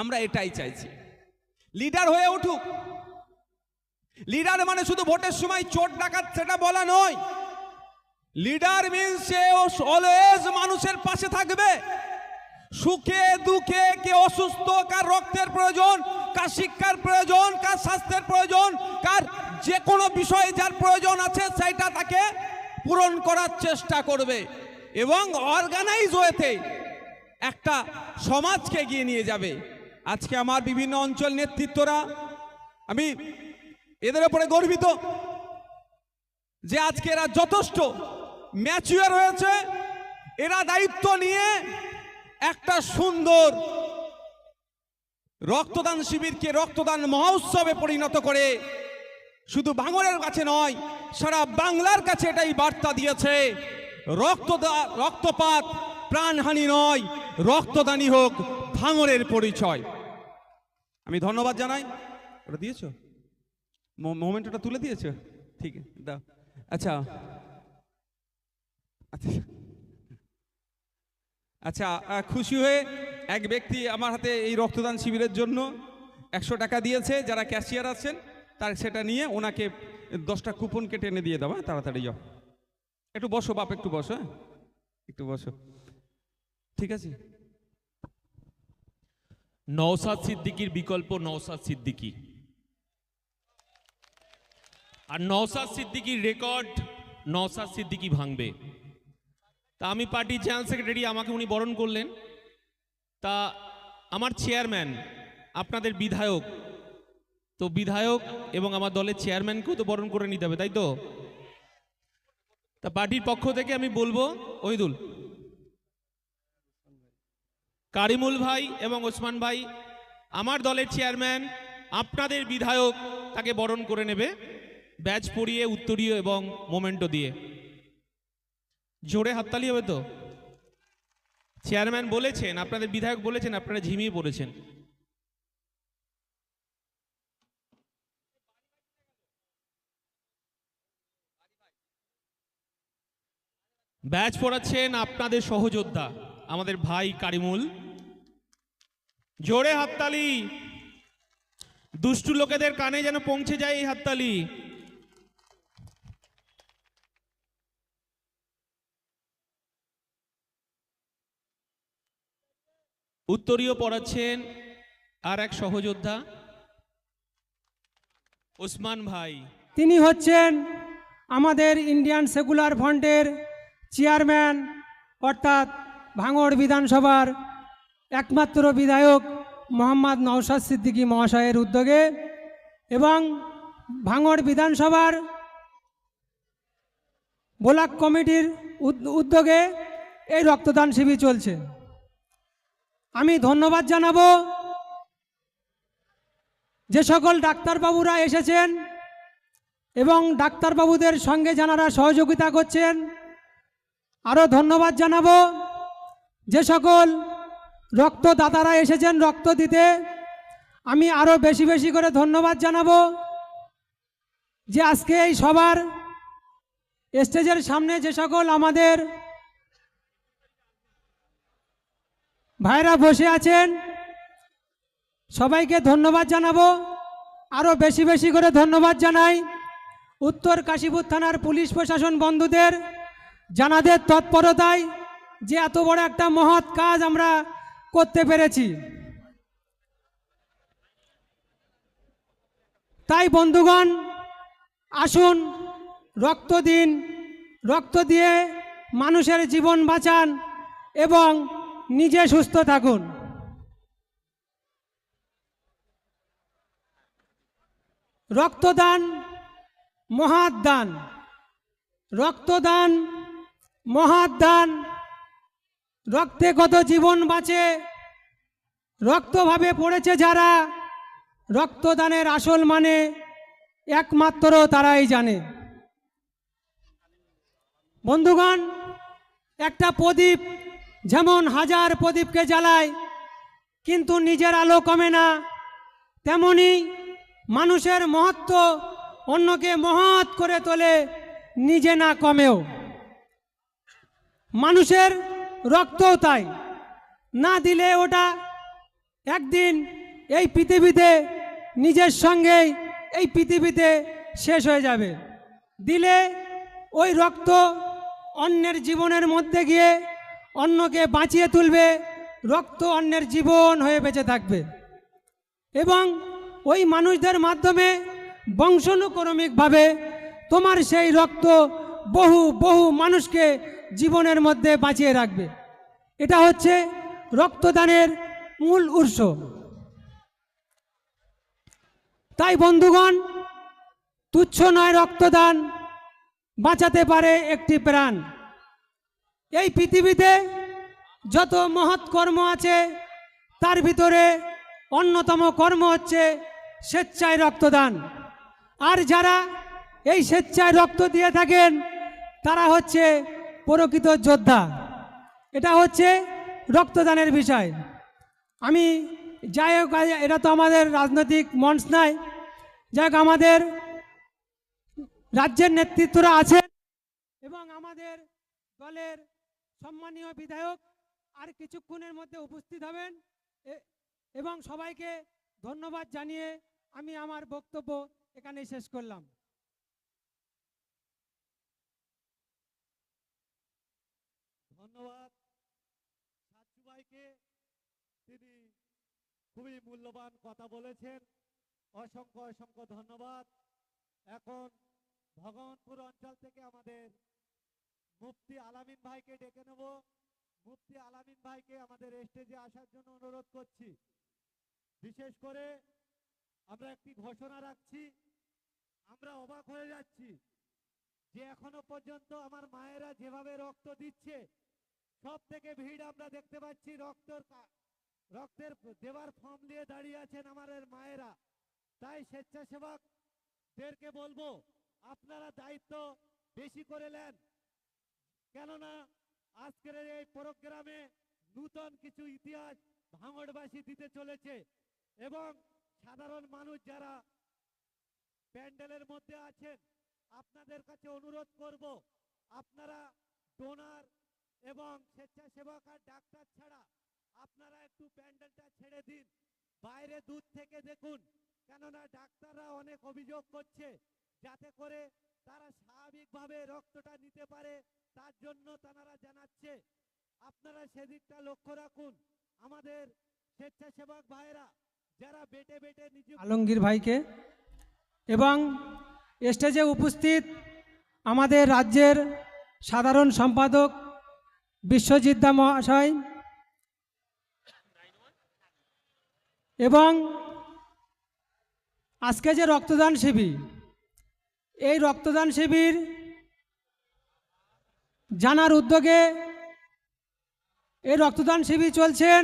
আমরা এটাই চাইছি। লিডার হয়ে উঠুক। লিডার মানে শুধু ভোটের সময় চোট ডাকাত সেটা বলা নয়। লিডার মিনস সে অলওয়েজ মানুষের পাশে থাকবে। সুখে, দুঃখে, কে অসুস্থ, কার রক্তের প্রয়োজন, কার শিক্ষার প্রয়োজন, কার স্বাস্থ্যের প্রয়োজন, কার যে কোনো বিষয়ে যার প্রয়োজন আছে সেটা তাকে পূরণ করার চেষ্টা করবে এবং অর্গানাইজ ওয়েতে একটা সমাজকে এগিয়ে নিয়ে যাবে। আজকে আমার বিভিন্ন অঞ্চল নেতৃত্বরা, আমি এদের উপরে গর্বিত যে আজকে এরা যথেষ্ট ম্যাচুয়ার হয়েছে। এরা দায়িত্ব নিয়ে একটা সুন্দর রক্তদান শিবিরকে রক্তদান মহোৎসবে পরিণত করে শুধু ভাঙরের কাছে নয়, সারা বাংলার কাছে এটাই বার্তা দিয়েছে। রক্তদা, রক্তপাত প্রাণহানি নয়, রক্তদানই হোক ভাঙরের পরিচয়। আমি ধন্যবাদ জানাই। ওটা দিয়েছ? মোমেন্টটা তুলে দিয়েছ? ঠিক দাও। আচ্ছা। আচ্ছা। আচ্ছা খুশি হয়ে এক ব্যক্তি আমার হাতে এই রক্তদান শিবিরের জন্য একশো টাকা দিয়েছে। যারা ক্যাশিয়ার আছেন তার সেটা নিয়ে ওনাকে দশটা কুপন কেটে এনে দিয়ে দাও হ্যাঁ, তাড়াতাড়ি যাও। একটু বসো বাপ একটু বসো হ্যাঁ। একটু বসো। ঠিক আছে? নওসাদ সিদ্দিকির বিকল্প নওসাদ সিদ্দিকি। আর নওসাদ সিদ্দিকির রেকর্ড নওসাদ সিদ্দিকি ভাঙবে। তা আমি পার্টির জেনারেল সেক্রেটারি আমাকে উনি বরণ করলেন। তা আমার চেয়ারম্যান আপনাদের বিধায়ক, তো বিধায়ক এবং আমার দলের চেয়ারম্যানকেও তো বরণ করে নিতে হবে, তাই তো? তা পার্টির পক্ষ থেকে আমি বলব ওইদুল কারিমুল ভাই এবং ওসমান ভাই, আমার দলের চেয়ারম্যান, আপনাদের বিধায়ক তাকে বরণ করে নেবে ব্যাচ পরিয়ে উত্তরীয় এবং মোমেন্টো দিয়ে। জোরে হাততালি হবে তো? চেয়ারম্যান বলেছেন, আপনাদের বিধায়ক বলেছেন, আপনারা ঝিমিয়ে পড়েছেন। ব্যাচ পড়াচ্ছেন আপনাদের সহযোদ্ধা, আমাদের ভাই কারিমুল। জোরে হাততালি। দুষ্টু লোকেদের কানে যেন পৌঁছে যায় এই হাততালি। উত্তরীয় পড়াচ্ছেন আর এক সহযোদ্ধা, ওসমান ভাই। তিনি হচ্ছেন আমাদের ইন্ডিয়ান সেকুলার ফ্রন্টের চেয়ারম্যান, অর্থাৎ ভাঙড় বিধানসভার একমাত্র বিধায়ক মোহাম্মদ নওশাদ সিদ্দিকী মহাশয়ের উদ্যোগে এবং ভাঙড় বিধানসভার ব্লক কমিটির উদ্যোগে এই রক্তদান শিবির চলছে। আমি ধন্যবাদ জানাব যে সকল ডাক্তারবাবুরা এসেছেন এবং ডাক্তারবাবুদের সঙ্গে যারা সহযোগিতা করছেন, আরও ধন্যবাদ জানাব। যে সকল রক্তদাতারা এসেছেন রক্ত দিতে। আমি আরও বেশি বেশি করে ধন্যবাদ জানাব যে আজকে এই সবার স্টেজের সামনে যে সকল আমাদের ভাইরা বসে আছেন, সবাইকে ধন্যবাদ জানাব। আরও বেশি বেশি করে ধন্যবাদ জানাই উত্তর কাশীপুর থানার পুলিশ প্রশাসন বন্ধুদের, জানাদের তৎপরতায় যে এত বড় একটা মহৎ কাজ আমরা করতে পেরেছি। তাই বন্ধুগণ, আসুন, রক্ত দিন, রক্ত দিয়ে মানুষের জীবন বাঁচান এবং নিজে সুস্থ থাকুন। রক্তদান মহাত দান রক্তদান মহাত দান রক্তে কত জীবন বাঁচে রক্তভাবে পড়েছে যারা, রক্তদানের আসল মানে একমাত্র তারাই জানে। বন্ধুগণ, একটা প্রদীপ, যেমন হাজার প্রদীপকে জ্বালায়, কিন্তু নিজের আলো কমে না, তেমনি মানুষের মহত্ব অন্যকে মহৎ করে তোলে নিজে না কমেও। মানুষের রক্তও তাই, না দিলে ওটা একদিন এই পৃথিবীতে নিজের সঙ্গেই এই পৃথিবীতে শেষ হয়ে যাবে। দিলে ওই রক্ত অন্যের জীবনের মধ্যে গিয়ে অন্যকে বাঁচিয়ে তুলবে, রক্ত অন্যের জীবন হয়ে বেঁচে থাকবে। এবং ওই মানুষদের মাধ্যমে বংশানুক্রমিকভাবে তোমার সেই রক্ত বহু বহু মানুষকে জীবনের মধ্যে বাঁচিয়ে রাখবে। এটা হচ্ছে রক্তদানের মূল উৎস। তাই বন্ধুগণ, তুচ্ছ নয় রক্তদান বাঁচাতে পারে একটি প্রাণ। এই পৃথিবীতে যত মহৎ কর্ম আছে, তার ভিতরে অন্যতম কর্ম হচ্ছে স্বেচ্ছায় রক্তদান। আর যারা এই স্বেচ্ছায় রক্ত দিয়ে থাকেন, তারা হচ্ছে প্রকৃত যোদ্ধা। এটা হচ্ছে রক্তদানের বিষয়। আমি যাই হোক এটা তো আমাদের রাজনৈতিক মঞ্চ নাই যাই আমাদের রাজ্যের নেতৃত্বরা আছেন এবং আমাদের দলের সম্মানীয় বিধায়ক আর কিছুক্ষণের মধ্যে উপস্থিত হবেন। এবং সবাইকে ধন্যবাদ জানিয়ে আমি আমার বক্তব্য এখানেই শেষ করলাম। ধন্যবাদ। ভাইকে তিনি খুবই মূল্যবান কথা বলেছেন। অসংখ্য অসংখ্য ধন্যবাদ। এখন ভগবানপুর অঞ্চল থেকে আমাদের মুফতি আলামিন ভাইকে ডেকে নেব। মুফতি আলামিন ভাইকে আমাদের স্টেজে আসার জন্য অনুরোধ করছি। বিশেষ করে আমরা একটি ঘোষণা রাখছি, আমরা অবাক হয়ে যাচ্ছি যে এখনও পর্যন্ত আমার মায়েরা যেভাবে রক্ত দিচ্ছে সব থেকে ভিড় আমরা দেখতে পাচ্ছি রক্তর রক্তের দেওয়ার ফর্ম নিয়ে দাঁড়িয়ে আছেন আমাদের মায়েরা। তাই স্বেচ্ছাসেবকদেরকে বলব, আপনারা দায়িত্ব বেশি করে নেন। কেননা, আজকের এই প্রোগ্রামে নূতন কিছু ইতিহাস ভাঙড়বাসী দিতে চলেছে এবং সাধারণ মানুষ যারা প্যান্ডেলের মধ্যে আছেন, আপনাদের কাছে অনুরোধ করব, আপনারা ডোনার এবং স্বেচ্ছাসেবক আর ডাক্তার ছাড়া একটু প্যান্ডেলটা ছেড়ে দিন। বাইরে দূর থেকে দেখুন। কেননা ডাক্তাররা অনেক অভিযোগ করছে, যাতে করে তারা স্বাভাবিকভাবে রক্তটা নিতে পারে। তার জন্য তারা জানাচ্ছে, আপনারা সেদিকটা লক্ষ্য রাখুন। আমাদের স্বেচ্ছাসেবক ভাইরা যারা বেটে বেটে নিজে আলমগীর ভাইকে এবং স্টেজে উপস্থিত আমাদের রাজ্যের সাধারণ সম্পাদক বিশ্বজিৎ মহাশয় এবং আজকে যে রক্তদান শিবির এই রক্তদান শিবির জানার উদ্যোগে এই রক্তদান শিবির চলছেন